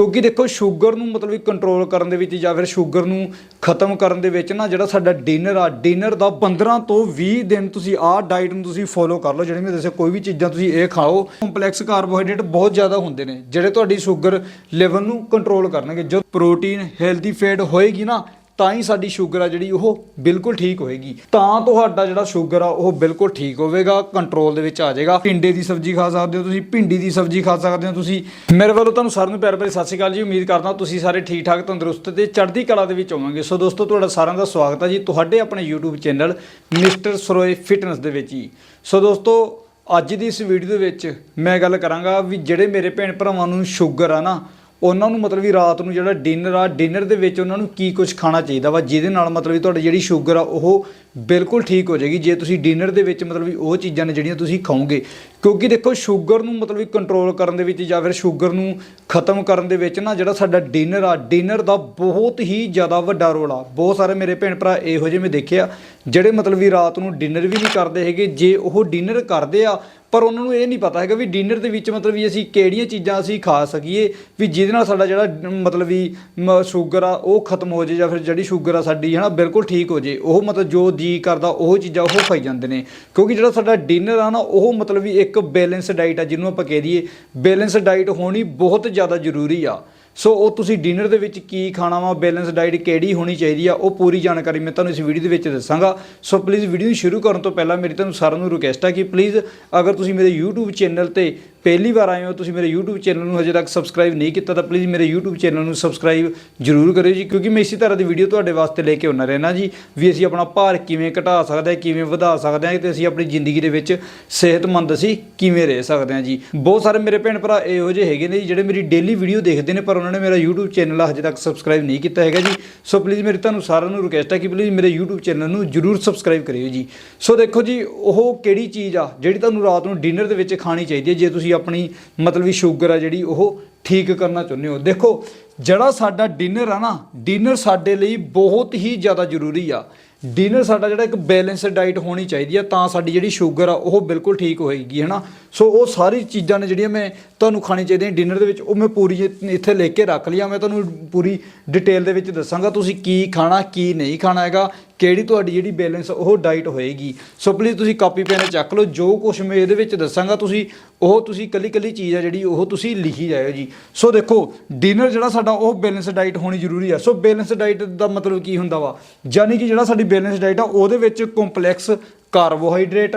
ਕਿਉਂਕਿ ਦੇਖੋ, ਸ਼ੂਗਰ ਨੂੰ ਮਤਲਬ ਕਿ ਕੰਟਰੋਲ ਕਰਨ ਦੇ ਵਿੱਚ ਜਾਂ ਫਿਰ ਸ਼ੂਗਰ ਨੂੰ ਖਤਮ ਕਰਨ ਦੇ ਵਿੱਚ ਨਾ ਜਿਹੜਾ ਸਾਡਾ ਡਿਨਰ ਆ ਡਿਨਰ ਦਾ 15 ਤੋਂ 20 ਦਿਨ ਤੁਸੀਂ ਆਹ ਡਾਈਟ ਨੂੰ ਤੁਸੀਂ ਫੋਲੋ ਕਰ ਲਓ, ਜਿਹੜੀ ਮੈਂ ਦੱਸਿਆ ਕੋਈ ਵੀ ਚੀਜ਼ਾਂ ਤੁਸੀਂ ਇਹ ਖਾਓ। ਕੰਪਲੈਕਸ ਕਾਰਬੋਹਾਈਡਰੇਟ ਬਹੁਤ ਜ਼ਿਆਦਾ ਹੁੰਦੇ ਨੇ, ਜਿਹੜੇ ਤੁਹਾਡੀ ਸ਼ੂਗਰ ਲੈਵਲ ਨੂੰ ਕੰਟਰੋਲ ਕਰਨਗੇ। ਜੋ ਪ੍ਰੋਟੀਨ ਹੈਲਦੀ ਫੈਟ ਹੋਏਗੀ ਨਾ ਤਾਂ ਹੀ ਸਾਡੀ ਸ਼ੂਗਰ ਆ ਜਿਹੜੀ, ਉਹ ਬਿਲਕੁਲ ਠੀਕ ਹੋਏਗੀ। ਤਾਂ ਤੁਹਾਡਾ ਜਿਹੜਾ ਸ਼ੂਗਰ ਆ, ਉਹ ਬਿਲਕੁਲ ਠੀਕ ਹੋਵੇਗਾ, ਕੰਟਰੋਲ ਦੇ ਵਿੱਚ ਆ ਜਾਏਗਾ। ਟਿੰਡੇ ਦੀ ਸਬਜ਼ੀ ਖਾ ਸਕਦੇ ਹੋ ਤੁਸੀਂ, ਭਿੰਡੀ ਦੀ ਸਬਜ਼ੀ ਖਾ ਸਕਦੇ ਹੋ ਤੁਸੀਂ। ਮੇਰੇ ਵੱਲੋਂ ਤੁਹਾਨੂੰ ਸਾਰਿਆਂ ਨੂੰ ਪਿਆਰ ਭਰੀ ਸਤਿ ਸ਼੍ਰੀ ਅਕਾਲ ਜੀ, ਉਮੀਦ ਕਰਦਾ ਤੁਸੀਂ ਸਾਰੇ ਠੀਕ ਠਾਕ ਤੰਦਰੁਸਤ ਤੇ ਚੜ੍ਹਦੀ ਕਲਾ ਦੇ ਵਿੱਚ ਹੋਵਾਂਗੇ। ਸੋ ਦੋਸਤੋ, ਤੁਹਾਡਾ ਸਾਰਿਆਂ ਦਾ ਸਵਾਗਤ ਹੈ ਜੀ, ਤੁਹਾਡੇ ਆਪਣੇ YouTube channel mister Saroye fitness ਦੇ ਵਿੱਚ ਜੀ। ਸੋ ਦੋਸਤੋ, ਅੱਜ ਦੀ ਇਸ ਵੀਡੀਓ ਦੇ ਵਿੱਚ ਮੈਂ ਗੱਲ ਕਰਾਂਗਾ ਵੀ ਜਿਹੜੇ ਮੇਰੇ ਭੈਣ ਭਰਾਵਾਂ ਨੂੰ ਸ਼ੂਗਰ ਆ ਨਾ ਉਹਨਾਂ ਨੂੰ ਮਤਲਬ ਵੀ ਰਾਤ ਨੂੰ ਜਿਹੜਾ ਡਿਨਰ ਆ ਡਿਨਰ ਦੇ ਵਿੱਚ ਉਹਨਾਂ ਨੂੰ ਕੀ ਕੁਝ ਖਾਣਾ ਚਾਹੀਦਾ ਵਾ, ਜਿਹਦੇ ਨਾਲ ਮਤਲਬ ਵੀ ਤੁਹਾਡੀ ਜਿਹੜੀ ਸ਼ੂਗਰ ਆ, ਉਹ ਬਿਲਕੁਲ ਠੀਕ ਹੋ ਜਾਏਗੀ। ਜੇ ਤੁਸੀਂ ਡਿਨਰ ਦੇ ਵਿੱਚ ਮਤਲਬ ਵੀ ਉਹ ਚੀਜ਼ਾਂ ਨੇ ਜਿਹੜੀਆਂ ਤੁਸੀਂ ਖਾਓਗੇ ਕਿਉਂਕਿ ਦੇਖੋ ਸ਼ੂਗਰ ਨੂੰ ਮਤਲਬ ਵੀ ਕੰਟਰੋਲ ਕਰਨ ਦੇ ਵਿੱਚ ਜਾਂ ਫਿਰ ਸ਼ੂਗਰ ਨੂੰ ਖਤਮ ਕਰਨ ਦੇ ਵਿੱਚ ਨਾ ਜਿਹੜਾ ਸਾਡਾ ਡਿਨਰ ਆ ਡਿਨਰ ਦਾ ਬਹੁਤ ਹੀ ਜ਼ਿਆਦਾ ਵੱਡਾ ਰੋਲ ਆ। ਬਹੁਤ ਸਾਰੇ ਮੇਰੇ ਭੈਣ ਭਰਾ ਇਹੋ ਜਿਹੇ ਮੈਂ ਦੇਖਿਆ ਜਿਹੜੇ ਮਤਲਬ ਵੀ ਰਾਤ ਨੂੰ ਡਿਨਰ ਵੀ ਨਹੀਂ ਕਰਦੇ ਹੈਗੇ। ਜੇ ਉਹ ਡਿਨਰ ਕਰਦੇ ਆ ਪਰ ਉਹਨਾਂ ਨੂੰ ਇਹ ਨਹੀਂ ਪਤਾ ਹੈਗਾ ਵੀ ਡਿਨਰ ਦੇ ਵਿੱਚ ਮਤਲਬ ਵੀ ਅਸੀਂ ਕਿਹੜੀਆਂ ਚੀਜ਼ਾਂ ਅਸੀਂ ਖਾ ਸਕੀਏ ਵੀ ਜਿਹਦੇ ਨਾਲ ਸਾਡਾ ਜਿਹੜਾ ਮਤਲਬ ਵੀ ਮ, ਸ਼ੂਗਰ ਆ ਉਹ ਖਤਮ ਹੋ ਜੇ ਜਾਂ ਫਿਰ ਜਿਹੜੀ ਸ਼ੂਗਰ ਆ ਸਾਡੀ ਹੈ ਨਾ ਬਿਲਕੁਲ ਠੀਕ ਹੋ ਜੇ ਉਹ ਮਤਲਬ ਜੋ ਜੀ ਕਰਦਾ, ਉਹ ਚੀਜ਼ਾਂ ਉਹ ਖਾਈ ਜਾਂਦੇ ਨੇ। ਕਿਉਂਕਿ ਜਿਹੜਾ ਸਾਡਾ ਡਿਨਰ ਆ ਨਾ, ਉਹ ਮਤਲਬ ਵੀ ਇੱਕ ਬੈਲੈਂਸ ਡਾਈਟ ਆ, ਜਿਹਨੂੰ ਆਪਾਂ ਕਹਿ ਦਈਏ। ਬੈਲੈਂਸ ਡਾਈਟ ਹੋਣੀ ਬਹੁਤ ਜ਼ਿਆਦਾ ਜ਼ਰੂਰੀ ਆ। ਸੋ ਉਹ ਤੁਸੀਂ ਡਿਨਰ ਦੇ ਵਿੱਚ ਕੀ ਖਾਣਾ ਵਾ ਬੈਲੈਂਸ ਡਾਈਟ ਕਿਹੜੀ ਹੋਣੀ ਚਾਹੀਦੀ ਆ, ਉਹ ਪੂਰੀ ਜਾਣਕਾਰੀ ਮੈਂ ਤੁਹਾਨੂੰ ਇਸ ਵੀਡੀਓ ਦੇ ਵਿੱਚ ਦੱਸਾਂਗਾ। ਸੋ ਪਲੀਜ਼ ਵੀਡੀਓ ਨੂੰ ਸ਼ੁਰੂ ਕਰਨ ਤੋਂ ਪਹਿਲਾਂ ਮੇਰੀ ਤੁਹਾਨੂੰ ਸਾਰਿਆਂ ਨੂੰ ਰਿਕੁਐਸਟ ਆ ਕਿ ਪਲੀਜ਼ ਅਗਰ ਤੁਸੀਂ ਮੇਰੇ YouTube ਚੈਨਲ ਤੇ ਪਹਿਲੀ ਵਾਰ ਆਏ ਹੋ, ਤੁਸੀਂ ਮੇਰੇ YouTube ਚੈਨਲ ਨੂੰ ਹਜੇ ਤੱਕ ਸਬਸਕ੍ਰਾਈਬ ਨਹੀਂ ਕੀਤਾ, ਤਾਂ ਪਲੀਜ਼ ਮੇਰੇ YouTube ਚੈਨਲ ਨੂੰ ਸਬਸਕ੍ਰਾਈਬ ਜ਼ਰੂਰ ਕਰਿਓ ਜੀ, ਕਿਉਂਕਿ ਮੈਂ ਇਸੇ ਤਰ੍ਹਾਂ ਦੀ ਵੀਡੀਓ ਤੁਹਾਡੇ ਵਾਸਤੇ ਲੈ ਕੇ ਆਉਣਾ ਰਹਿਣਾ ਜੀ, ਵੀ ਅਸੀਂ ਆਪਣਾ ਭਾਰ ਕਿਵੇਂ ਘਟਾ ਸਕਦੇ ਹਾਂ, ਕਿਵੇਂ ਵਧਾ ਸਕਦੇ ਹਾਂ, ਤੇ ਅਸੀਂ ਆਪਣੀ ਜ਼ਿੰਦਗੀ ਦੇ ਵਿੱਚ ਸਿਹਤਮੰਦ ਅਸੀਂ ਕਿਵੇਂ ਰਹਿ ਸਕਦੇ ਹਾਂ ਜੀ। ਬਹੁਤ ਸਾਰੇ ਮੇਰੇ ਭੈਣ ਭਰਾ ਇਹੋ ਜਿਹੇ ਹੈਗੇ ਨੇ ਜੀ, ਜਿਹੜੇ ਮੇਰੀ ਡੇਲੀ ਵੀਡੀਓ ਦੇਖਦੇ ਨੇ, ਪਰ ਉਹਨਾਂ ਨੇ ਮੇਰਾ YouTube ਚੈਨਲ ਹਜੇ ਤੱਕ ਸਬਸਕ੍ਰਾਈਬ ਨਹੀਂ ਕੀਤਾ ਹੈਗਾ ਜੀ। ਸੋ ਪਲੀਜ਼ ਮੇਰੀ ਤੁਹਾਨੂੰ ਸਾਰਿਆਂ ਨੂੰ ਰਿਕੁਐਸਟ ਹੈ ਕਿ ਪਲੀਜ਼ ਮੇਰੇ YouTube ਚੈਨਲ ਨੂੰ ਜਰੂਰ ਸਬਸਕ੍ਰਾਈਬ ਕਰਿਓ ਜੀ। ਸੋ ਦੇਖੋ ਜੀ, ਉਹ ਕਿਹੜੀ ਚੀਜ਼ ਆ, ਜਿਹੜੀ ਤੁਹਾਨੂੰ ਰਾਤ ਨੂੰ ਡਿਨਰ ਦੇ ਵਿੱਚ ਖਾਣੀ ਚਾਹੀਦੀ ਹੈ, ਜੇ ਤੁਸੀਂ ਆਪਣੀ ਮਤਲਬ ਵੀ ਸ਼ੂਗਰ ਆ ਜਿਹੜੀ ਉਹ ਠੀਕ ਕਰਨਾ ਚਾਹੁੰਦੇ ਹੋ। ਦੇਖੋ ਜਿਹੜਾ ਸਾਡਾ ਡਿਨਰ ਆ ਨਾ ਡਿਨਰ ਸਾਡੇ ਲਈ ਬਹੁਤ ਹੀ ਜ਼ਿਆਦਾ ਜ਼ਰੂਰੀ ਆ। ਡਿਨਰ ਸਾਡਾ ਜਿਹੜਾ ਇੱਕ ਬੈਲੈਂਸਡ ਡਾਈਟ ਹੋਣੀ ਚਾਹੀਦੀ ਆ, ਤਾਂ ਸਾਡੀ ਜਿਹੜੀ ਸ਼ੂਗਰ ਆ, ਉਹ ਬਿਲਕੁਲ ਠੀਕ ਹੋਏਗੀ ਹੈ ਨਾ ਸੋ ਉਹ ਸਾਰੀ ਚੀਜ਼ਾਂ ਨੇ ਜਿਹੜੀਆਂ ਮੈਂ ਤੁਹਾਨੂੰ ਖਾਣੀ ਚਾਹੀਦੀਆਂ ਡਿਨਰ ਦੇ ਵਿੱਚ, ਉਹ ਮੈਂ ਪੂਰੀ ਇੱਥੇ ਲਿਖ ਕੇ ਰੱਖ ਲਿਆ ਮੈਂ ਤੁਹਾਨੂੰ ਪੂਰੀ ਡਿਟੇਲ ਦੇ ਵਿੱਚ ਦੱਸਾਂਗਾ ਤੁਸੀਂ ਕੀ ਖਾਣਾ, ਕੀ ਨਹੀਂ ਖਾਣਾ ਹੈਗਾ, ਕਿਹੜੀ ਤੁਹਾਡੀ ਜਿਹੜੀ ਬੈਲੈਂਸ ਉਹ ਡਾਈਟ ਹੋਏਗੀ। ਸੋ ਪਲੀਜ਼ ਤੁਸੀਂ ਕਾਪੀ ਪੈਨ ਚੱਕ ਲਓ, ਜੋ ਕੁਝ ਮੈਂ ਇਹਦੇ ਵਿੱਚ ਦੱਸਾਂਗਾ, ਤੁਸੀਂ, ਉਹ ਤੁਸੀਂ ਕੱਲੀ ਕੱਲੀ ਚੀਜ਼ ਆ ਜਿਹੜੀ, ਉਹ ਤੁਸੀਂ ਲਿਖੀ ਜਾਇਓ ਜੀ। ਸੋ ਦੇਖੋ ਡਿਨਰ ਜਿਹੜਾ ਸਾਡਾ ਉਹ ਬੈਲੈਂਸ ਡਾਈਟ ਹੋਣੀ ਜ਼ਰੂਰੀ ਆ। ਸੋ ਬੈਲੈਂਸ ਡਾਈਟ ਦਾ ਮਤਲਬ ਕੀ ਹੁੰਦਾ ਵਾ? ਯਾਨੀ ਕਿ ਜਿਹੜਾ ਸਾਡੀ ਬੈਲੈਂਸ ਡਾਈਟ ਆ, ਉਹਦੇ ਵਿੱਚ ਕੰਪਲੈਕਸ ਕਾਰਬੋਹਾਈਡਰੇਟ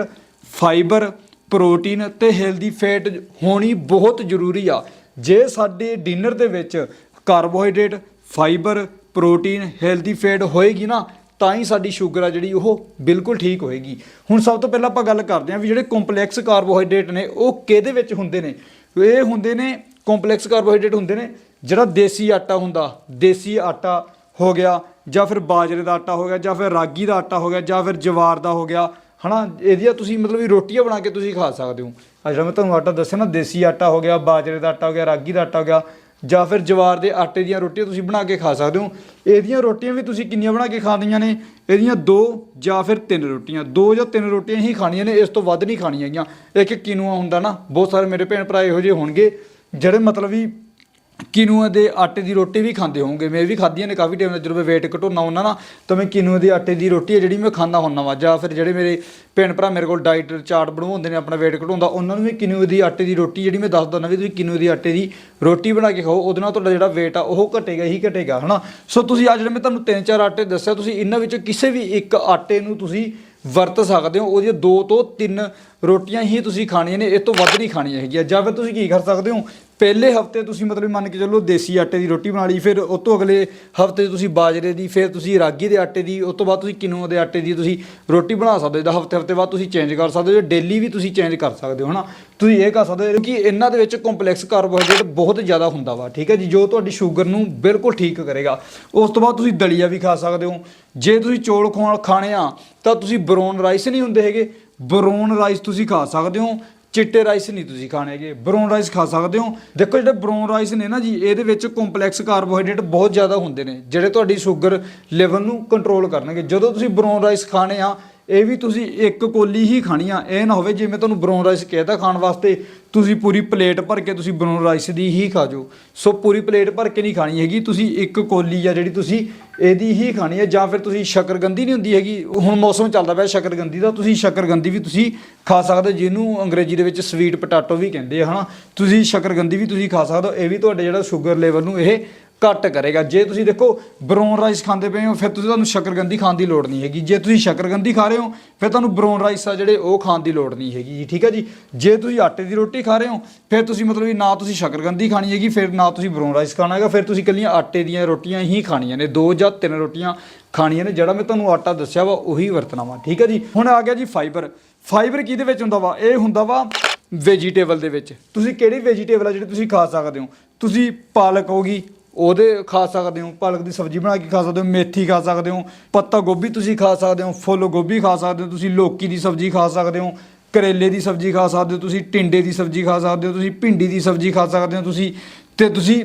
ਫਾਈਬਰ ਪ੍ਰੋਟੀਨ ਤੇ ਹੈਲਦੀ ਫੈਟ ਹੋਣੀ ਬਹੁਤ ਜ਼ਰੂਰੀ ਆ। ਜੇ ਸਾਡੇ ਡਿਨਰ ਦੇ ਵਿੱਚ carbohydrate fibre protein healthy fat ਹੋਏਗੀ ਨਾ, ਤਾਂ ਹੀ ਸਾਡੀ ਸ਼ੂਗਰ ਆ ਜਿਹੜੀ ਉਹ ਬਿਲਕੁਲ ਠੀਕ ਹੋਏਗੀ। ਹੁਣ ਸਭ ਤੋਂ ਪਹਿਲਾਂ ਆਪਾਂ ਗੱਲ ਕਰਦੇ ਹਾਂ ਵੀ ਜਿਹੜੇ ਕੰਪਲੈਕਸ ਕਾਰਬੋਹਾਈਡਰੇਟ ਨੇ, ਉਹ ਕਿਹਦੇ ਵਿੱਚ ਹੁੰਦੇ ਨੇ? ਇਹ ਹੁੰਦੇ ਨੇ ਕੰਪਲੈਕਸ ਕਾਰਬੋਹਾਈਡਰੇਟ ਹੁੰਦੇ ਨੇ ਜਿਹੜਾ ਦੇਸੀ ਆਟਾ ਹੁੰਦਾ, ਦੇਸੀ ਆਟਾ ਹੋ ਗਿਆ ਜਾਂ ਫਿਰ ਬਾਜਰੇ ਦਾ ਆਟਾ ਹੋ ਗਿਆ ਜਾਂ ਫਿਰ ਰਾਗੀ ਦਾ ਆਟਾ ਹੋ ਗਿਆ ਜਾਂ ਫਿਰ ਜਵਾਰ ਦਾ ਹੋ ਗਿਆ, ਹਨਾ? ਇਹਦੀਆਂ ਤੁਸੀਂ ਮਤਲਬ ਵੀ ਰੋਟੀਆਂ ਬਣਾ ਕੇ ਤੁਸੀਂ ਖਾ ਸਕਦੇ ਹੋ। ਆ ਜਿਹੜਾ ਮੈਂ ਤੁਹਾਨੂੰ ਆਟਾ ਦੱਸਿਆ ਨਾ, ਦੇਸੀ ਆਟਾ ਹੋ ਗਿਆ, ਬਾਜਰੇ ਦਾ ਆਟਾ ਹੋ ਗਿਆ, ਰਾਗੀ ਦਾ ਆਟਾ ਹੋ ਗਿਆ, ਜਾਂ ਫਿਰ ਜਵਾਰ ਦੇ ਆਟੇ ਦੀਆਂ ਰੋਟੀਆਂ ਤੁਸੀਂ ਬਣਾ ਕੇ ਖਾ ਸਕਦੇ ਹੋ। ਇਹਦੀਆਂ ਰੋਟੀਆਂ ਵੀ ਤੁਸੀਂ ਕਿੰਨੀਆਂ ਬਣਾ ਕੇ ਖਾਣੀਆਂ ਨੇ? ਇਹਦੀਆਂ ਦੋ ਜਾਂ ਫਿਰ ਤਿੰਨ ਰੋਟੀਆਂ, ਦੋ ਜਾਂ ਤਿੰਨ ਰੋਟੀਆਂ ਹੀ ਖਾਣੀਆਂ ਨੇ, ਇਸ ਤੋਂ ਵੱਧ ਨਹੀਂ ਖਾਣੀਆਂ ਹੈਗੀਆਂ ਇੱਕ ਕਿਨੂਆ ਹੁੰਦਾ ਨਾ, ਬਹੁਤ ਸਾਰੇ ਮੇਰੇ ਭੈਣ ਭਰਾ ਇਹੋ ਜਿਹੇ ਹੋਣਗੇ, ਜਿਹੜੇ ਮਤਲਬ ਵੀ ਕਿਨੂਆ ਦੇ ਆਟੇ ਦੀ ਰੋਟੀ ਵੀ ਖਾਂਦੇ ਹੋਵੋਗੇ। ਮੈਂ ਵੀ ਖਾਧੀਆਂ ਨੇ ਕਾਫੀ ਟਾਈਮ ਦਾ ਜਦੋਂ ਮੈਂ weight ਘਟਾਉਣਾ ਹੁੰਦਾ ਨਾ, ਤਾਂ ਮੈਂ ਕਿਨੂਆ ਦੇ ਆਟੇ ਦੀ ਰੋਟੀ ਹੈ ਜਿਹੜੀ ਮੈਂ ਖਾਂਦਾ ਹੁੰਦਾ ਵਾ। ਜਾਂ ਫਿਰ ਜਿਹੜੇ ਮੇਰੇ ਭੈਣ ਭਰਾ ਮੇਰੇ ਕੋਲ ਡਾਈਟ ਚਾਰਟ ਬਣਵਾਉਂਦੇ ਨੇ, ਆਪਣਾ weight ਘਟਾਉਂਦਾ, ਉਹਨਾਂ ਨੂੰ ਵੀ ਕਿਨੂਆ ਦੀ ਆਟੇ ਦੀ ਰੋਟੀ ਜਿਹੜੀ ਮੈਂ ਦੱਸ ਦਿੰਦਾ ਵੀ ਤੁਸੀਂ ਕਿਨੂਆ ਦੀ ਆਟੇ ਦੀ ਰੋਟੀ ਬਣਾ ਕੇ ਖਾਓ, ਉਹਦੇ ਨਾਲ ਤੁਹਾਡਾ ਜਿਹੜਾ weight ਆ, ਉਹ ਘਟੇਗਾ, ਹੀ ਘਟੇਗਾ, ਹਨਾ? ਸੋ ਤੁਸੀਂ ਆ ਜਿਹੜੇ ਮੈਂ ਤੁਹਾਨੂੰ ਤਿੰਨ ਚਾਰ ਆਟੇ ਦੱਸਿਆ, ਤੁਸੀਂ ਇਹਨਾਂ ਵਿੱਚੋਂ ਕਿਸੇ ਵੀ ਇੱਕ ਆਟੇ ਨੂੰ ਤੁਸੀਂ ਵਰਤ ਸਕਦੇ ਹੋ, ਉਹਦੀਆਂ ਦੋ ਤੋਂ ਤਿੰਨ ਰੋਟੀਆਂ ਹੀ ਤੁਸੀਂ ਖਾਣੀਆਂ ਨੇ ਇਸ ਤੋਂ ਵੱਧ ਨਹੀਂ ਖਾਣੀਆਂ ਹੈਗੀਆਂ। ਜਾਂ ਫਿਰ ਤੁਸੀਂ ਕੀ ਕਰ ਸਕਦੇ ਹੋ ਪਹਿਲੇ ਹਫ਼ਤੇ ਤੁਸੀਂ ਮਤਲਬ ਮੰਨ ਕੇ ਚੱਲੋ ਦੇਸੀ ਆਟੇ ਦੀ ਰੋਟੀ ਬਣਾ ਲਈ, ਫਿਰ ਉਸ ਤੋਂ ਅਗਲੇ ਹਫ਼ਤੇ ਤੁਸੀਂ ਬਾਜਰੇ ਦੀ, ਫਿਰ ਤੁਸੀਂ ਰਾਗੀ ਦੇ ਆਟੇ ਦੀ, ਉਸ ਤੋਂ ਬਾਅਦ ਤੁਸੀਂ ਕਿਨੂਆ ਦੇ ਆਟੇ ਦੀ ਤੁਸੀਂ ਰੋਟੀ ਬਣਾ ਸਕਦੇ ਹੋ। ਦਾ ਹਫ਼ਤੇ ਹਫ਼ਤੇ ਬਾਅਦ ਤੁਸੀਂ ਚੇਂਜ ਕਰ ਸਕਦੇ ਹੋ ਡੇਲੀ ਵੀ ਤੁਸੀਂ ਚੇਂਜ ਕਰ ਸਕਦੇ ਹੋ, ਹਨਾ? ਤੁਸੀਂ ਇਹ ਕਰ ਸਕਦੇ ਹੋ ਕਿਉਂਕਿ ਇਹਨਾਂ ਦੇ ਵਿੱਚ ਕੰਪਲੈਕਸ ਕਾਰਬੋਹਾਈਡਰੇਟ ਬਹੁਤ ਜ਼ਿਆਦਾ ਹੁੰਦਾ ਵਾ, ਠੀਕ ਹੈ ਜੀ? ਜੋ ਤੁਹਾਡੀ ਸ਼ੂਗਰ ਨੂੰ ਬਿਲਕੁਲ ਠੀਕ ਕਰੇਗਾ। ਉਸ ਤੋਂ ਬਾਅਦ ਤੁਸੀਂ ਦਲੀਆ ਵੀ ਖਾ ਸਕਦੇ ਹੋ। ਜੇ ਤੁਸੀਂ ਚੌਲ ਖਾਣ ਖਾਣੇ ਆ, ਤਾਂ ਤੁਸੀਂ ਬਰੋਨ ਰਾਈਸ ਨਹੀਂ ਹੁੰਦੇ ਹੈਗੇ। ਬਰੋਨ ਰਾਈਸ ਤੁਸੀਂ ਖਾ ਸਕਦੇ ਹੋ। ਚਿੱਟੇ ਰਾਈਸ ਨਹੀਂ ਤੁਸੀਂ ਖਾਣੇ ਹੈਗੇ ਬਰਾਊਨ ਰਾਈਸ ਖਾ ਸਕਦੇ ਹੋ। ਦੇਖੋ ਜਿਹੜੇ ਬਰਾਊਨ ਰਾਈਸ ਨੇ ਨਾ ਜੀ, ਇਹਦੇ ਵਿੱਚ ਕੰਪਲੈਕਸ ਕਾਰਬੋਹਾਈਡਰੇਟ ਬਹੁਤ ਜ਼ਿਆਦਾ ਹੁੰਦੇ ਨੇ, ਜਿਹੜੇ ਤੁਹਾਡੀ ਸ਼ੂਗਰ ਲੈਵਲ ਨੂੰ ਕੰਟਰੋਲ ਕਰਨਗੇ। ਜਦੋਂ ਤੁਸੀਂ ਬਰਾਊਨ ਰਾਈਸ ਖਾਣੇ ਆ ਇਹ ਵੀ ਤੁਸੀਂ ਇੱਕ ਕੋਲੀ ਹੀ ਖਾਣੀ ਆ ਇਹ ਨਾ ਹੋਵੇ ਜਿਵੇਂ ਤੁਹਾਨੂੰ ਬਰਾਊਨ ਰਾਈਸ ਕਹਿਤਾ ਖਾਣ ਵਾਸਤੇ, ਤੁਸੀਂ ਪੂਰੀ ਪਲੇਟ ਭਰ ਕੇ ਤੁਸੀਂ ਬਰਾਊਨ ਰਾਈਸ ਦੀ ਹੀ ਖਾ ਜਾਓ। ਸੋ ਪੂਰੀ ਪਲੇਟ ਭਰ ਕੇ ਨਹੀਂ ਖਾਣੀ ਹੈਗੀ, ਤੁਸੀਂ ਇੱਕ ਕੋਲੀ ਆ ਜਿਹੜੀ ਤੁਸੀਂ ਇਹਦੀ ਹੀ ਖਾਣੀ ਹੈ, ਜਾਂ ਫਿਰ ਤੁਸੀਂ ਸ਼ਕਰਗੰਦੀ ਨਹੀਂ ਹੁੰਦੀ ਹੈਗੀ, ਹੁਣ ਮੌਸਮ ਚੱਲਦਾ ਪਿਆ ਸ਼ਕਰਗੰਦੀ ਦਾ, ਤੁਸੀਂ ਸ਼ਕਰਗੰਦੀ ਵੀ ਤੁਸੀਂ ਖਾ ਸਕਦੇ, ਜਿਹਨੂੰ ਅੰਗਰੇਜ਼ੀ ਦੇ ਵਿੱਚ ਸਵੀਟ ਪਟਾਟੋ ਵੀ ਕਹਿੰਦੇ ਆ, ਹਨਾ? ਤੁਸੀਂ ਸ਼ਕਰਗੰਦੀ ਵੀ ਤੁਸੀਂ ਖਾ ਸਕਦੇ ਹੋ, ਇਹ ਵੀ ਤੁਹਾਡੇ ਜਿਹੜਾ ਸ਼ੂਗਰ ਲੈਵਲ ਨੂੰ ਇਹ ਘੱਟ ਕਰੇਗਾ। ਜੇ ਤੁਸੀਂ ਦੇਖੋ ਬਰਾਊਨ ਰਾਈਸ ਖਾਂਦੇ ਪਏ ਹੋ, ਫਿਰ ਤੁਸੀਂ ਤੁਹਾਨੂੰ ਸ਼ਕਰਗੰਦੀ ਖਾਣ ਦੀ ਲੋੜ ਨਹੀਂ ਹੈਗੀ। ਜੇ ਤੁਸੀਂ ਸ਼ਕਰਗੰਦੀ ਖਾ ਰਹੇ ਹੋ, ਫਿਰ ਤੁਹਾਨੂੰ ਬਰਾਊਨ ਰਾਈਸ ਆ ਜਿਹੜੇ, ਉਹ ਖਾਣ ਦੀ ਲੋੜ ਨਹੀਂ ਹੈਗੀ ਜੀ, ਠੀਕ ਹੈ ਜੀ? ਜੇ ਤੁਸੀਂ ਆਟੇ ਦੀ ਰੋਟੀ ਖਾ ਰਹੇ ਹੋ, ਫਿਰ ਤੁਸੀਂ ਮਤਲਬ ਵੀ ਨਾ ਤੁਸੀਂ ਸ਼ਕਰਗੰਦੀ ਖਾਣੀ ਹੈਗੀ, ਫਿਰ ਨਾ ਤੁਸੀਂ ਬਰਾਊਨ ਰਾਈਸ ਖਾਣਾ ਹੈਗਾ, ਫਿਰ ਤੁਸੀਂ ਇਕੱਲੀਆਂ ਆਟੇ ਦੀਆਂ ਰੋਟੀਆਂ ਹੀ ਖਾਣੀਆਂ ਨੇ। ਦੋ ਜਾਂ ਤਿੰਨ ਰੋਟੀਆਂ ਖਾਣੀਆਂ ਨੇ, ਜਿਹੜਾ ਮੈਂ ਤੁਹਾਨੂੰ ਆਟਾ ਦੱਸਿਆ ਵਾ, ਉਹੀ ਵਰਤਣਾ ਵਾ, ਠੀਕ ਹੈ ਜੀ? ਹੁਣ ਆ ਗਿਆ ਜੀ ਫਾਈਬਰ। ਫਾਈਬਰ ਕਿਹਦੇ ਵਿੱਚ ਹੁੰਦਾ ਵਾ? ਇਹ ਹੁੰਦਾ ਵਾ ਵੈਜੀਟੇਬਲ ਦੇ ਵਿੱਚ। ਤੁਸੀਂ ਕਿਹੜੀ ਵੈਜੀਟੇਬਲ ਆ ਜਿਹੜੀ ਤੁਸੀਂ ਖਾ ਸਕਦੇ ਹੋ? ਤੁਸੀਂ ਪਾਲਕ ਹੋਗੀ ਉਹਦੇ ਖਾ ਸਕਦੇ ਹੋ ਪਾਲਕ ਦੀ ਸਬਜ਼ੀ ਬਣਾ ਕੇ ਖਾ ਸਕਦੇ ਹੋ ਮੇਥੀ ਖਾ ਸਕਦੇ ਹੋ ਪੱਤਾ ਗੋਭੀ ਤੁਸੀਂ ਖਾ ਸਕਦੇ ਹੋ ਫੁੱਲ ਗੋਭੀ ਖਾ ਸਕਦੇ ਹੋ ਤੁਸੀਂ ਲੋਕੀ ਦੀ ਸਬਜ਼ੀ ਖਾ ਸਕਦੇ ਹੋ ਕਰੇਲੇ ਦੀ ਸਬਜ਼ੀ ਖਾ ਸਕਦੇ ਹੋ ਤੁਸੀਂ ਟਿੰਡੇ ਦੀ ਸਬਜ਼ੀ ਖਾ ਸਕਦੇ ਹੋ ਤੁਸੀਂ ਭਿੰਡੀ ਦੀ ਸਬਜ਼ੀ ਖਾ ਸਕਦੇ ਹੋ ਤੁਸੀਂ ਤੇ ਤੁਸੀਂ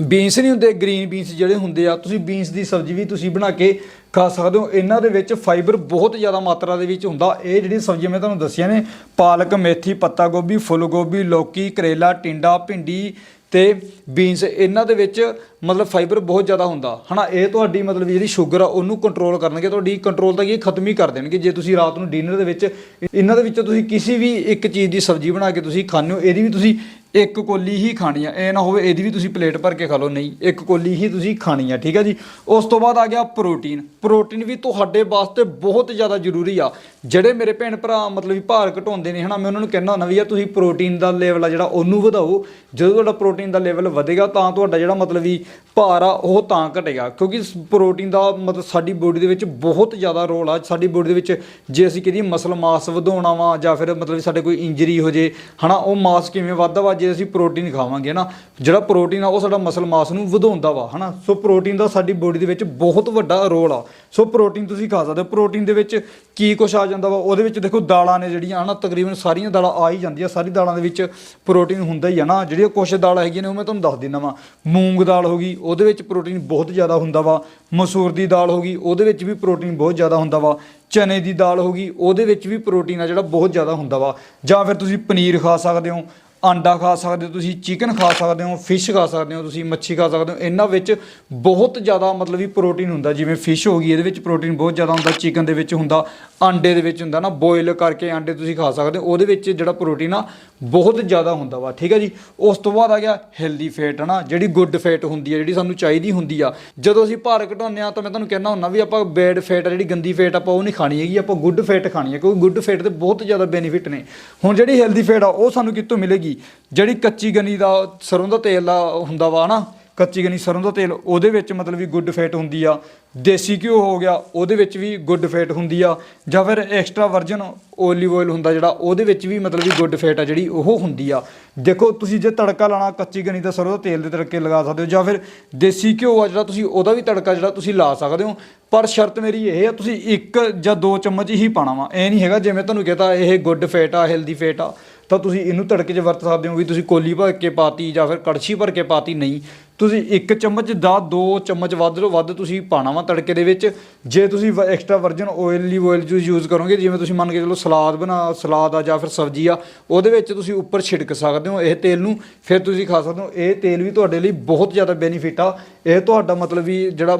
ਬੀਨਸ ਨਹੀਂ ਹੁੰਦੇ ਗ੍ਰੀਨ ਬੀਨਸ ਜਿਹੜੇ ਹੁੰਦੇ ਆ ਤੁਸੀਂ ਬੀਨਸ ਦੀ ਸਬਜ਼ੀ ਵੀ ਤੁਸੀਂ ਬਣਾ ਕੇ ਖਾ ਸਕਦੇ ਹੋ ਇਹਨਾਂ ਦੇ ਵਿੱਚ ਫਾਈਬਰ ਬਹੁਤ ਜ਼ਿਆਦਾ ਮਾਤਰਾ ਦੇ ਵਿੱਚ ਹੁੰਦਾ ਇਹ ਜਿਹੜੀ ਸਬਜ਼ੀਆਂ ਮੈਂ ਤੁਹਾਨੂੰ ਦੱਸੀਆਂ ਨੇ ਪਾਲਕ ਮੇਥੀ ਪੱਤਾ ਗੋਭੀ ਫੁੱਲ ਗੋਭੀ ਲੌਕੀ ਕਰੇਲਾ ਟਿੰਡਾ ਭਿੰਡੀ ਤੇ ਬੀਨਸ ਇਹਨਾਂ ਦੇ ਵਿੱਚ ਮਤਲਬ ਫਾਈਬਰ ਬਹੁਤ ਜ਼ਿਆਦਾ ਹੁੰਦਾ। ਹਨਾ, ਇਹ ਤੁਹਾਡੀ ਮਤਲਬ ਜਿਹੜੀ ਸ਼ੂਗਰ ਆ, ਉਹਨੂੰ ਕੰਟਰੋਲ ਕਰਨਗੇ, ਤੁਹਾਡੀ ਕੰਟਰੋਲ ਤਾਂ ਇਹ ਖਤਮ ਹੀ ਕਰ ਦੇਣਗੇ। ਜੇ ਤੁਸੀਂ ਰਾਤ ਨੂੰ ਡਿਨਰ ਦੇ ਵਿੱਚ, ਇਹਨਾਂ ਦੇ ਵਿੱਚੋਂ ਤੁਸੀਂ ਕਿਸੇ ਵੀ ਇੱਕ ਚੀਜ਼ ਦੀ ਸਬਜ਼ੀ ਬਣਾ ਕੇ ਤੁਸੀਂ ਖਾਂਦੇ ਹੋ, ਇਹਦੀ ਵੀ ਤੁਸੀਂ ਇੱਕ ਕੋਲੀ ਹੀ ਖਾਣੀ ਆ, ਇਹ ਨਾ ਹੋਵੇ ਇਹਦੀ ਵੀ ਤੁਸੀਂ ਪਲੇਟ ਭਰ ਕੇ ਖਾ ਲਓ, ਨਹੀਂ, ਇੱਕ ਕੋਲੀ ਹੀ ਤੁਸੀਂ ਖਾਣੀ ਆ, ਠੀਕ ਆ ਜੀ? ਉਸ ਤੋਂ ਬਾਅਦ ਆ ਗਿਆ ਪ੍ਰੋਟੀਨ ਪ੍ਰੋਟੀਨ ਵੀ ਤੁਹਾਡੇ ਵਾਸਤੇ ਬਹੁਤ ਜ਼ਿਆਦਾ ਜ਼ਰੂਰੀ ਆ। ਜਿਹੜੇ ਮੇਰੇ ਭੈਣ ਭਰਾ ਮਤਲਬ ਵੀ ਭਾਰ ਘਟਾਉਂਦੇ ਨੇ, ਹਨਾ, ਮੈਂ ਉਹਨਾਂ ਨੂੰ ਕਹਿੰਦਾ ਹੁੰਦਾ ਵੀ ਯਾਰ ਤੁਸੀਂ ਪ੍ਰੋਟੀਨ ਦਾ ਲੈਵਲ ਆ ਜਿਹੜਾ ਉਹਨੂੰ ਵਧਾਓ, ਜਦੋਂ ਤੁਹਾਡਾ ਪ੍ਰੋਟੀਨ ਦਾ ਲੈਵਲ ਵਧੇਗਾ ਤਾਂ ਤੁਹਾਡਾ ਜਿਹੜਾ ਮਤਲਬ ਵੀ ਭਾਰ ਆ, ਉਹ ਤਾਂ ਘਟੇਗਾ। ਕਿਉਂਕਿ ਪ੍ਰੋਟੀਨ ਦਾ ਮਤਲਬ ਸਾਡੀ ਬੋਡੀ ਦੇ ਵਿੱਚ ਬਹੁਤ ਜ਼ਿਆਦਾ ਰੋਲ ਆ, ਸਾਡੀ ਬੋਡੀ ਦੇ ਵਿੱਚ ਜੇ ਅਸੀਂ ਕਹਦੀ ਮਸਲ ਮਾਸ ਵਧਾਉਣਾ ਵਾ ਜਾਂ ਫਿਰ ਮਤਲਬ ਸਾਡੇ ਕੋਈ ਇੰਜਰੀ ਹੋ ਜੇ, ਹਨਾ, ਉਹ ਮਾਸ ਕਿਵੇਂ ਵੱਧਦਾ ਵਾ ਜੇ ਅਸੀਂ ਪ੍ਰੋਟੀਨ ਖਾਵਾਂਗੇ ਨਾ? ਜਿਹੜਾ ਪ੍ਰੋਟੀਨ ਆ, ਉਹ ਸਾਡਾ ਮਸਲ ਮਾਸ ਨੂੰ ਵਧਾਉਂਦਾ ਵਾ ਹਨਾ ਸੋ ਪ੍ਰੋਟੀਨ ਦਾ ਸਾਡੀ ਬੋਡੀ ਦੇ ਵਿੱਚ ਬਹੁਤ ਵੱਡਾ ਰੋਲ ਆ। ਸੋ ਪ੍ਰੋਟੀਨ ਤੁਸੀਂ ਖਾ ਸਕਦੇ ਹੋ। ਪ੍ਰੋਟੀਨ ਦੇ ਵਿੱਚ ਕੀ ਕੁਛ ਆ ਜਾਂਦਾ ਵਾ? ਉਹਦੇ ਵਿੱਚ ਦੇਖੋ, ਦਾਲਾਂ ਨੇ ਜਿਹੜੀਆਂ ਹਨਾ ਤਕਰੀਬਨ ਸਾਰੀਆਂ ਦਾਲਾਂ ਆ ਹੀ ਜਾਂਦੀਆਂ। ਸਾਰੀ ਦਾਲਾਂ ਦੇ ਵਿੱਚ ਪ੍ਰੋਟੀਨ ਹੁੰਦਾ ਹੀ ਆ, ਨਾ? ਜਿਹੜੀਆਂ ਕੁਛ ਦਾਲਾਂ ਹੈਗੀਆਂ ਨੇ, ਉਹ ਮੈਂ ਤੁਹਾਨੂੰ ਦੱਸ ਦਿੰਦਾ ਵਾਂ। ਮੂੰਗ ਦਾਲ ਹੋ ਗਈ, ਉਹਦੇ ਵਿੱਚ ਪ੍ਰੋਟੀਨ ਬਹੁਤ ਜ਼ਿਆਦਾ ਹੁੰਦਾ ਵਾ। ਮਸੂਰ ਦੀ ਦਾਲ ਹੋ ਗਈ, ਉਹਦੇ ਵਿੱਚ ਵੀ ਪ੍ਰੋਟੀਨ ਬਹੁਤ ਜ਼ਿਆਦਾ ਹੁੰਦਾ ਵਾ। ਚਨੇ ਦੀ ਦਾਲ ਹੋ ਗਈ, ਉਹਦੇ ਵਿੱਚ ਵੀ ਪ੍ਰੋਟੀਨ ਆ ਜਿਹੜਾ ਬਹੁਤ ਜ਼ਿਆਦਾ ਹੁੰਦਾ ਵਾ। ਜਾਂ ਫਿਰ ਤੁਸੀਂ ਪਨੀਰ ਖਾ ਸਕਦੇ ਹੋ। ਆਂਡਾ ਖਾ ਸਕਦੇ ਹੋ, ਤੁਸੀਂ ਚਿਕਨ ਖਾ ਸਕਦੇ ਹੋ ਫਿਸ਼ ਖਾ ਸਕਦੇ ਹੋ, ਤੁਸੀਂ ਮੱਛੀ ਖਾ ਸਕਦੇ ਹੋ, ਇਹਨਾਂ ਵਿੱਚ ਬਹੁਤ ਜ਼ਿਆਦਾ ਮਤਲਬ ਵੀ ਪ੍ਰੋਟੀਨ ਹੁੰਦਾ, ਜਿਵੇਂ ਫਿਸ਼ ਹੋ ਗਈ, ਇਹਦੇ ਵਿੱਚ ਪ੍ਰੋਟੀਨ ਬਹੁਤ ਜ਼ਿਆਦਾ ਹੁੰਦਾ ਚਿਕਨ ਦੇ ਵਿੱਚ ਹੁੰਦਾ, ਆਂਡੇ ਦੇ ਵਿੱਚ ਹੁੰਦਾ ਨਾ ਬੋਇਲ ਕਰਕੇ ਆਂਡੇ ਤੁਸੀਂ ਖਾ ਸਕਦੇ ਹੋ, ਉਹਦੇ ਵਿੱਚ ਜਿਹੜਾ ਪ੍ਰੋਟੀਨ ਆ, ਬਹੁਤ ਜ਼ਿਆਦਾ ਹੁੰਦਾ ਵਾ, ਠੀਕ ਹੈ ਜੀ? ਉਸ ਤੋਂ ਬਾਅਦ ਆ ਗਿਆ ਹੈਲਦੀ ਫੈਟ ਹਨਾ, ਜਿਹੜੀ ਗੁੱਡ ਫੈਟ ਹੁੰਦੀ ਹੈ ਜਿਹੜੀ ਸਾਨੂੰ ਚਾਹੀਦੀ ਹੁੰਦੀ ਆ। ਜਦੋਂ ਅਸੀਂ ਭਾਰ ਘਟਾਉਂਦੇ ਆ ਤਾਂ ਮੈਂ ਤੁਹਾਨੂੰ ਕਹਿੰਦਾ ਹੁੰਦਾ ਵੀ ਆਪਾਂ ਬੈਡ ਫੈਟ ਜਿਹੜੀ ਗੰਦੀ ਫੈਟ ਆਪਾਂ, ਉਹ ਨਹੀਂ ਖਾਣੀ ਹੈਗੀ, ਆਪਾਂ ਗੁੱਡ ਫੈਟ ਖਾਣੀ ਹੈ ਕਿਉਂਕਿ ਗੁੱਡ ਫੈਟ ਦੇ ਬਹੁਤ ਜ਼ਿਆਦਾ ਬੈਨੀਫਿਟ ਨੇ। ਹੁਣ ਜਿਹੜੀ ਹੈਲਦੀ ਫੈਟ ਆ, ਉਹ ਸਾਨੂੰ ਕਿੱਥੋਂ ਮਿਲੇਗੀ? ਜਿਹੜੀ ਕੱਚੀ ਗੰਨੀ ਦਾ ਸਰੋਂ ਦਾ ਤੇਲ ਦਾ ਹੁੰਦਾ ਵਾ ਨਾ, ਕੱਚੀ ਗੰਨੀ ਸਰੋਂ ਦਾ ਤੇਲ, ਉਹਦੇ ਵਿੱਚ ਮਤਲਬ ਵੀ ਗੁੱਡ ਫੈਟ ਹੁੰਦੀ ਆ। ਦੇਸੀ ਘਿਓ ਹੋ ਗਿਆ, ਉਹਦੇ ਵਿੱਚ ਵੀ ਗੁੱਡ ਫੈਟ ਹੁੰਦੀ ਆ। ਜਾਂ ਫਿਰ ਐਕਸਟਰਾ ਵਰਜਨ ਓਲੀਵ ਆਇਲ ਹੁੰਦਾ ਜਿਹੜਾ, ਉਹਦੇ ਵਿੱਚ ਵੀ ਮਤਲਬ ਵੀ ਗੁੱਡ ਫੈਟ ਆ ਜਿਹੜੀ, ਉਹ ਹੁੰਦੀ ਆ। ਦੇਖੋ, ਤੁਸੀਂ ਜੇ ਤੜਕਾ ਲਾਣਾ ਕੱਚੀ ਗੰਨੀ ਦਾ ਸਰੋਂ ਦਾ ਤੇਲ ਦੇ ਤੜਕੇ ਲਗਾ ਸਕਦੇ ਹੋ, ਜਾਂ ਫਿਰ ਦੇਸੀ ਘਿਓ ਆ ਜਿਹੜਾ, ਤੁਸੀਂ ਉਹਦਾ ਵੀ ਤੜਕਾ ਜਿਹੜਾ, ਤੁਸੀਂ ਲਾ ਸਕਦੇ ਹੋ। ਪਰ ਸ਼ਰਤ ਮੇਰੀ ਇਹ ਆ, ਤੁਸੀਂ ਇੱਕ ਜਾਂ ਦੋ ਚਮਚ ਹੀ ਪਾਣਾ ਵਾ। ਇਹ ਨਹੀਂ ਹੈਗਾ, ਜਿਵੇਂ ਤੁਹਾਨੂੰ ਕਹਤਾ, ਇਹ ਗੁੱਡ ਫੈਟ ਆ ਹੈਲਦੀ ਫੈਟ ਆ। ਤਾਂ ਤੁਸੀਂ ਇਹਨੂੰ ਤੜਕੇ 'ਚ ਵਰਤ ਸਕਦੇ ਹੋ ਵੀ ਤੁਸੀਂ ਕੋਲੀ ਭਰ ਕੇ ਪਾਤੀ ਜਾਂ ਫਿਰ ਕੜਛੀ ਭਰ ਕੇ ਪਾਤੀ, ਨਹੀਂ। ਤੁਸੀਂ ਇੱਕ ਚਮਚ ਦਾ ਦੋ ਚਮਚ ਵੱਧ ਤੋਂ ਵੱਧ ਤੁਸੀਂ ਪਾਣਾ ਵਾ ਤੜਕੇ ਦੇ ਵਿੱਚ। ਜੇ ਤੁਸੀਂ ਐਕਸਟਰਾ ਵਰਜਨ ਆਇਲੀ ਆਇਲ ਜੋ ਯੂਜ਼ ਕਰੋਗੇ, ਜਿਵੇਂ ਤੁਸੀਂ ਮੰਨ ਕੇ ਚਲੋ ਸਲਾਦ ਬਣਾ, ਸਲਾਦ ਆ ਜਾਂ ਫਿਰ ਸਬਜ਼ੀ ਆ, ਉਹਦੇ ਵਿੱਚ ਤੁਸੀਂ ਉੱਪਰ ਛਿੜਕ ਸਕਦੇ ਹੋ ਇਹ ਤੇਲ ਨੂੰ। ਫਿਰ ਤੁਸੀਂ ਖਾ ਸਕਦੇ ਹੋ, ਇਹ ਤੇਲ ਵੀ ਤੁਹਾਡੇ ਲਈ ਬਹੁਤ ਜ਼ਿਆਦਾ ਬੈਨੀਫਿਟ ਆ। ਇਹ ਤੁਹਾਡਾ ਮਤਲਬ ਵੀ ਜਿਹੜਾ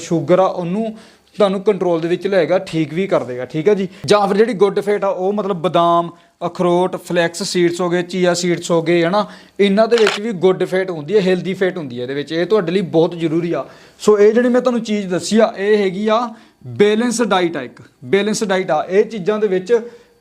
ਸ਼ੂਗਰ ਆ, ਉਹਨੂੰ ਤੁਹਾਨੂੰ ਕੰਟਰੋਲ ਦੇ ਵਿੱਚ ਲਏਗਾ ਠੀਕ ਵੀ ਕਰ ਦੇਗਾ, ਠੀਕ ਹੈ ਜੀ? ਜਾਂ ਫਿਰ ਜਿਹੜੀ ਗੁੱਡ ਫੈਟ ਆ, ਉਹ ਮਤਲਬ ਬਦਾਮ, ਅਖਰੋਟ ਫਲੈਕਸ ਸੀਡਸ ਹੋ ਗਏ ਚੀਆ ਸੀਡਸ ਹੋ ਗਏ, ਹਨਾ? ਇਹਨਾਂ ਦੇ ਵਿੱਚ ਵੀ ਗੁੱਡ ਫੈਟ ਹੁੰਦੀ ਹੈ ਹੈਲਦੀ ਫੈਟ ਹੁੰਦੀ ਹੈ ਇਹਦੇ ਵਿੱਚ। ਇਹ ਤੁਹਾਡੇ ਲਈ ਬਹੁਤ ਜ਼ਰੂਰੀ ਆ। ਸੋ ਇਹ ਜਿਹੜੀ ਮੈਂ ਤੁਹਾਨੂੰ ਚੀਜ਼ ਦੱਸੀ ਆ, ਇਹ ਹੈਗੀ ਆ ਬੈਲੈਂਸ ਡਾਈਟ ਆ ਇੱਕ। ਬੈਲੈਂਸ ਡਾਈਟ ਆ। ਇਹ ਚੀਜ਼ਾਂ ਦੇ ਵਿੱਚ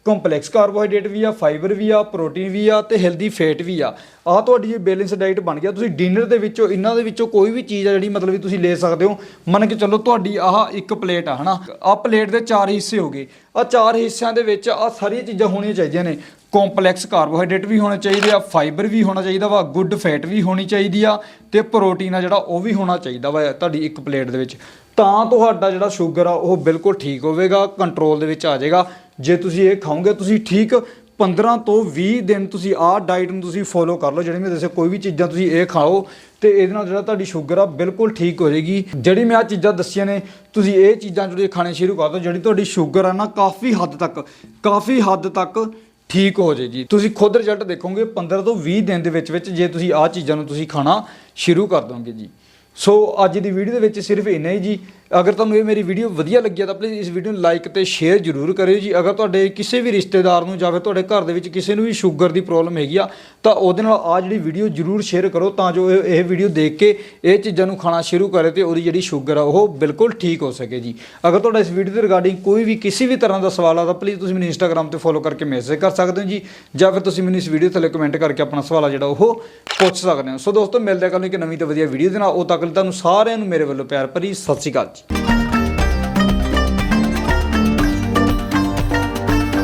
ਕੰਪਲੈਕਸ ਕਾਰਬੋਹਾਈਡਰੇਟ ਵੀ ਆ, ਫਾਈਬਰ ਵੀ ਆ, ਪ੍ਰੋਟੀਨ ਵੀ ਆ ਤੇ ਹੈਲਦੀ ਫੈਟ ਵੀ ਆ। ਆ ਤੁਹਾਡੀ ਇਹ ਬੈਲੈਂਸ ਡਾਈਟ ਬਣ ਗਿਆ। ਤੁਸੀਂ ਡਿਨਰ ਦੇ ਵਿੱਚੋਂ, ਇਹਨਾਂ ਦੇ ਵਿੱਚੋਂ ਕੋਈ ਵੀ ਚੀਜ਼ ਆ ਜਿਹੜੀ ਮਤਲਬ ਵੀ ਤੁਸੀਂ ਲੈ ਸਕਦੇ ਹੋ, ਮੰਨ ਕੇ ਚੱਲੋ ਤੁਹਾਡੀ ਆਹ ਇੱਕ ਪਲੇਟ ਆ, ਹਨਾ? ਆ ਪਲੇਟ ਦੇ ਚਾਰ ਹਿੱਸੇ ਹੋ ਗਏ। ਆ ਚਾਰ ਹਿੱਸਿਆਂ ਦੇ ਵਿੱਚ ਆ ਸਾਰੀਆਂ ਚੀਜ਼ਾਂ ਹੋਣੀਆਂ ਚਾਹੀਦੀਆਂ ਨੇ। ਕੰਪਲੈਕਸ ਕਾਰਬੋਹਾਈਡਰੇਟ ਵੀ ਹੋਣੇ ਚਾਹੀਦੇ ਆ, ਫਾਈਬਰ ਵੀ ਹੋਣਾ ਚਾਹੀਦਾ ਵਾ, ਗੁੱਡ ਫੈਟ ਵੀ ਹੋਣੀ ਚਾਹੀਦੀ ਆ ਤੇ ਪ੍ਰੋਟੀਨ ਆ ਜਿਹੜਾ ਉਹ ਵੀ ਹੋਣਾ ਚਾਹੀਦਾ ਵਾ ਤੁਹਾਡੀ ਇੱਕ ਪਲੇਟ ਦੇ ਵਿੱਚ। ਤਾਂ ਤੁਹਾਡਾ ਜਿਹੜਾ ਸ਼ੂਗਰ ਆ, ਉਹ ਬਿਲਕੁਲ ਠੀਕ ਹੋਵੇਗਾ, ਕੰਟਰੋਲ ਦੇ ਵਿੱਚ ਆ ਜਾਏਗਾ। ਜੇ ਤੁਸੀਂ ਇਹ ਖਾਓਗੇ, ਤੁਸੀਂ ਠੀਕ 15 ਤੋਂ 20 ਦਿਨ ਤੁਸੀਂ ਆਹ ਡਾਈਟ ਨੂੰ ਤੁਸੀਂ ਫੋਲੋ ਕਰ ਲਓ ਜਿਹੜੀ ਮੈਂ ਦੱਸਿਆ ਕੋਈ ਵੀ ਚੀਜ਼ਾਂ ਤੁਸੀਂ ਇਹ ਖਾਓ ਤੇ ਇਹਦੇ ਨਾਲ ਜਿਹੜਾ ਤੁਹਾਡੀ ਸ਼ੂਗਰ ਆ, ਬਿਲਕੁਲ ਠੀਕ ਹੋ ਜਾਏਗੀ। ਜਿਹੜੀ ਮੈਂ ਆ ਚੀਜ਼ਾਂ ਦੱਸੀਆਂ ਨੇ, ਤੁਸੀਂ ਇਹ ਚੀਜ਼ਾਂ ਜਿਹੜੇ ਖਾਣੇ ਸ਼ੁਰੂ ਕਰ ਦਿਓ, ਜਿਹੜੀ ਤੁਹਾਡੀ ਸ਼ੂਗਰ ਆ ਨਾ ਕਾਫੀ ਹੱਦ ਤੱਕ, ਕਾਫੀ ਹੱਦ ਤੱਕ ਠੀਕ ਹੋ ਜਾਏਗੀ ਤੁਸੀਂ ਖੁਦ ਰਿਜ਼ਲਟ ਦੇਖੋਗੇ 15 ਤੋਂ 20 ਦਿਨ ਦੇ ਵਿੱਚ ਵਿੱਚ ਜੇ ਤੁਸੀਂ ਆਹ ਚੀਜ਼ਾਂ ਨੂੰ ਤੁਸੀਂ ਖਾਣਾ ਸ਼ੁਰੂ ਕਰ ਦੋਗੇ ਜੀ। ਸੋ ਅੱਜ ਦੀ ਵੀਡੀਓ ਦੇ ਵਿੱਚ ਸਿਰਫ ਇੰਨਾ ਹੀ ਜੀ। ਅਗਰ ਤੁਹਾਨੂੰ ਇਹ ਮੇਰੀ ਵੀਡੀਓ ਵਧੀਆ ਲੱਗੀ ਆ ਤਾਂ ਪਲੀਜ਼ ਇਸ ਵੀਡੀਓ ਨੂੰ ਲਾਈਕ ਤੇ ਸ਼ੇਅਰ ਜ਼ਰੂਰ ਕਰਿਓ ਜੀ। ਅਗਰ ਤੁਹਾਡੇ ਕਿਸੇ ਵੀ ਰਿਸ਼ਤੇਦਾਰ ਨੂੰ ਜਾਂ ਫਿਰ ਤੁਹਾਡੇ ਘਰ ਦੇ ਵਿੱਚ ਕਿਸੇ ਨੂੰ ਵੀ ਸ਼ੂਗਰ ਦੀ ਪ੍ਰੋਬਲਮ ਹੈਗੀ ਆ, ਤਾਂ ਉਹਦੇ ਨਾਲ ਆ ਜਿਹੜੀ ਵੀਡੀਓ ਜ਼ਰੂਰ ਸ਼ੇਅਰ ਕਰੋ ਤਾਂ ਜੋ ਇਹ ਇਹ ਵੀਡੀਓ ਦੇਖ ਕੇ ਇਹ ਚੀਜ਼ਾਂ ਨੂੰ ਖਾਣਾ ਸ਼ੁਰੂ ਕਰੇ ਤੇ ਉਹਦੀ ਜਿਹੜੀ ਸ਼ੂਗਰ ਆ, ਉਹ ਬਿਲਕੁਲ ਠੀਕ ਹੋ ਸਕੇ ਜੀ। ਅਗਰ ਤੁਹਾਡਾ ਇਸ ਵੀਡੀਓ ਦੇ ਰਿਗਾਰਡਿੰਗ ਕੋਈ ਵੀ ਕਿਸੇ ਵੀ ਤਰ੍ਹਾਂ ਦਾ ਸਵਾਲ ਆ, ਤਾਂ ਪਲੀਜ਼ ਤੁਸੀਂ ਮੈਨੂੰ ਇੰਸਟਾਗ੍ਰam ਤੇ ਫੋਲੋ ਕਰਕੇ ਮੈਸੇਜ ਕਰ ਸਕਦੇ ਹੋ ਜੀ, ਜਾਂ ਫਿਰ ਤੁਸੀਂ ਮੈਨੂੰ ਇਸ ਵੀਡੀਓ ਥੱਲੇ ਕਮੈਂਟ ਕਰਕੇ ਆਪਣਾ ਸਵਾਲ ਆ ਜਿਹੜਾ ਉਹ ਪੁੱਛ ਸਕਦੇ ਹੋ। ਸੋ ਦੋਸਤੋ, ਮਿਲਦੇ ਹਾਂ ਕੱਲ੍ਹ ਨੂੰ ਇੱਕ ਨਵੀਂ ਤੇ ਵਧੀਆ ਵੀਡੀਓ ਦੇ ਨਾਲ। ਉਹ ਤੱਕ ਲਈ ਤੁਹਾਨੂੰ ਸਾਰਿਆਂ ਨੂੰ ਮੇਰੇ ਵੱਲੋਂ ਪਿਆਰ ਭਰੀ ਸਤਿ ਸ਼੍ਰੀ ਅਕਾਲ episódio.